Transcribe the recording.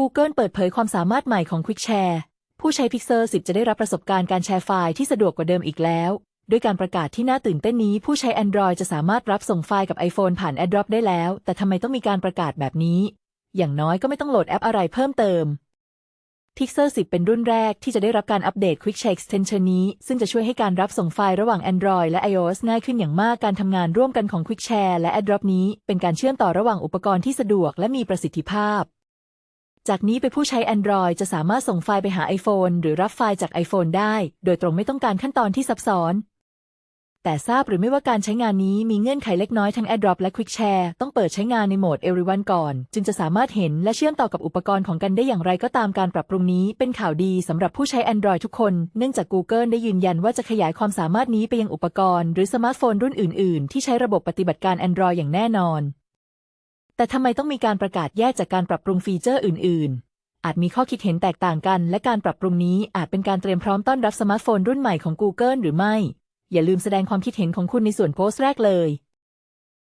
Google เปิดเผยความสามารถใหม่ของ Quick Share ผู้ใช้ Pixel 10 จะได้รับประสบการณ์การแชร์ไฟล์ที่สะดวกกว่าเดิมอีกแล้ว ด้วยการประกาศที่น่าตื่นเต้นนี้ ผู้ใช้ Android จะสามารถรับส่งไฟล์กับ iPhone ผ่าน AirDrop ได้แล้ว แต่ทำไมต้องมีการประกาศแบบนี้ อย่างน้อยก็ไม่ต้องโหลดแอปอะไรเพิ่มเติม Pixel 10 เป็นรุ่นแรกที่จะได้รับการอัปเดต Quick Share Extension นี้ ซึ่งจะช่วยให้การรับส่งไฟล์ระหว่าง Android และ iOS ง่ายขึ้นอย่างมาก การทำงานร่วมกันของ Quick Share และ AirDrop นี้ เป็นการเชื่อมต่อระหว่างอุปกรณ์ที่สะดวกและมีประสิทธิภาพ จากนี้ไปผู้ใช้ Android จะสามารถส่งไฟล์ไปหา iPhone หรือรับไฟล์จาก iPhone ได้ โดยตรงไม่ต้องการขั้นตอนที่ซับซ้อน แต่ทราบหรือไม่ว่าการใช้งานนี้มีเงื่อนไขเล็กน้อยทั้ง AirDrop และ Quick Share ต้องเปิดใช้งานในโหมด Everyone ก่อน จึงจะสามารถเห็นและเชื่อมต่อกับอุปกรณ์ของกันได้อย่างไรก็ตามการปรับปรุงนี้ เป็นข่าวดีสำหรับผู้ใช้ Android ทุกคน เนื่องจาก Google ได้ยืนยันว่าจะขยายความสามารถนี้ไปยังอุปกรณ์ หรือสมาร์ทโฟนรุ่นอื่น ๆ ที่ใช้ระบบปฏิบัติการ Android อย่างแน่นอน แต่ทำไมต้องมีการประกาศแยกจากการปรับปรุงฟีเจอร์อื่น ๆ อาจมีข้อคิดเห็นแตกต่างกัน และการปรับปรุงนี้อาจเป็นการเตรียมพร้อมต้อนรับสมาร์ทโฟนรุ่นใหม่ของ Google หรือไม่ อย่าลืมแสดงความคิดเห็นของคุณในส่วนโพสต์แรกเลย